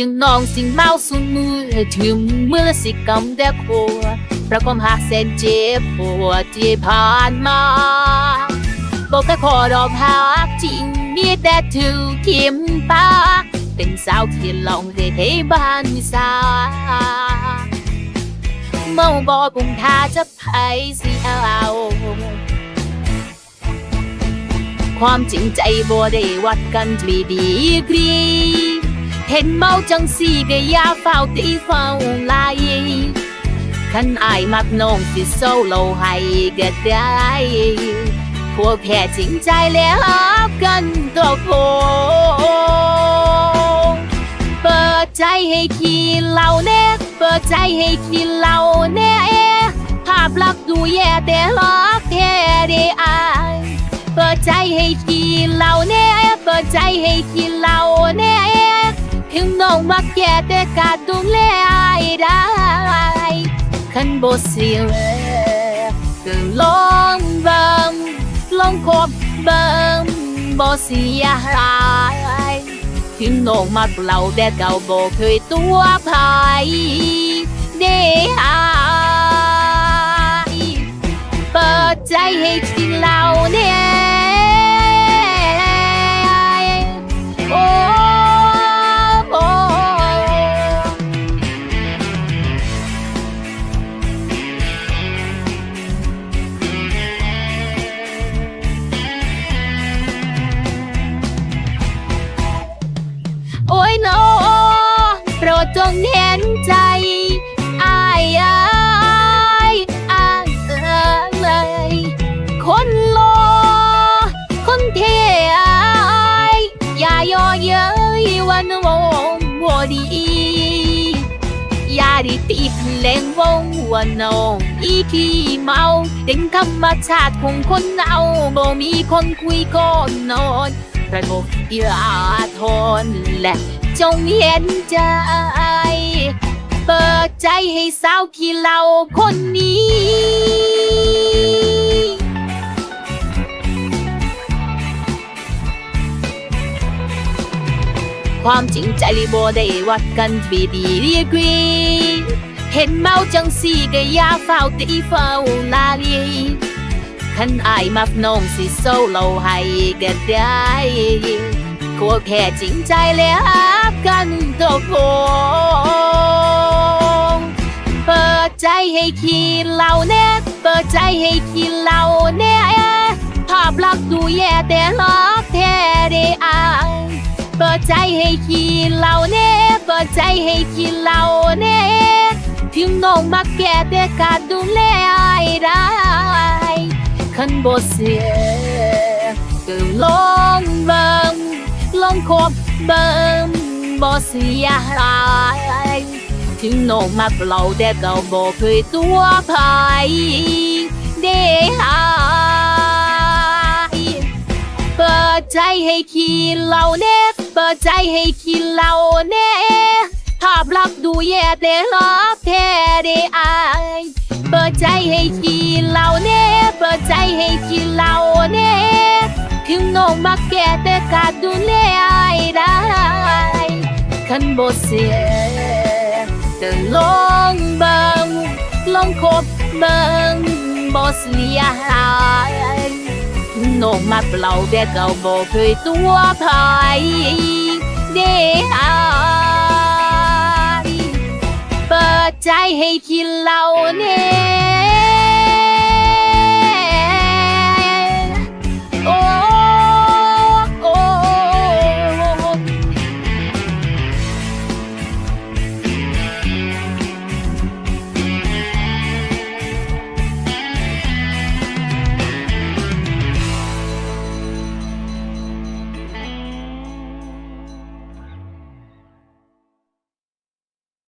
ถึงน้องสิ่งเมาสุนมือถึงมือสิกรรมแต่ครัวประความหักแสนเจ็บปวดที่ผ่านมาบอกแค่ขอดอกหักจริงมีแต่ถือเข็มปาเป็นสาวที่ลองได้ให้บ้านสาเมาบอกกุมทาจะไผสิเอาความจริงใจบ่ได้วัดกันที่ดีกรี เห็นเมาจังสีก็อย่าเฝ้าตีเฝ้าไลคันอายมักน้องสิโซโลให้ก็ได้พวกแพ้จริงใจแล้วกันตัวโคงเปิดใจให้ขี้เหล่าแน่เปิดใจให้ขี้เหล่าแน่ภาพลักษณ์ดูแย่แต่รักแท้ได้อาย เปิดใจให้ขี้เหล่าแน่เปิดใจให้ขี้ ก่แต่กาดดูแลอายได้คันบ่เสียแรงก็ลองเบิ่งลองคบเบิ่งบ่เสียหายถึงน้องมักเราแต่เก่าบ่เคยตัวภายเด้หายเปิดใจให้กินเราเนี่ โอ้ยโนโปรดจงเห็นใจอายอายอายเอ้ยคนโล คนเทอายอย่าย่อเย้ยวันวงวัวดีอย่าด้ตีเพลงวงว่าน้องอีขี้เมาเด็กธรรมชาติของคนเอาบ่มีคนคุยก่อนนอน ประนกอย่าทนและจงเห็นใจ เปิดใจให้สาวขี้เหล่าคนนี้ความจริงใจบ่ได้วัดกันที่ดีดีกรี เห็นเมาจังสีก็ยาเฝ้าตีเฝ้าลาลี คันอายมักน้องสิโซโลให้ก็ได้ขอแค่จริงใจแล้วรักกันตัวคงเปิดใจให้ขี้เหล่าแน่เปิดใจให้ขี้เหล่าแน่ภาพลักษณ์ดูแย่แต่รักแท้ได้อายเปิดใจให้ขี้เหล่าแน่เปิดใจให้ขี้เหล่าแน่ถึงน้องมักแก่แต่กาดดูแลอายได้ คันบ่เสียก็ลองเบิ่งลองคบเบิ่งบ่เสียหายถึงน้องมักเราแต่ก็บ่เคยตัวภายได้หายเปิดใจให้ขี้เหล่าแน่เปิดใจให้ขี้เหล่าแน่ภาพลักษณ์ดูแย่แต่รักแท้ได้อาย เปิดใจให้ขี้เหล่าแน่เปิดใจให้ขี้เหล่าแน่ถึงน้องมักแก่แต่กาดดูแลอายได้คันบ่เสียก็ลองเบิ่งลองคบเบิ่งบ่เสียหายน้องมักเราแต่เก่าบ่เคยตัวภายได้อ ใจให้กินเหล้าเนี่ย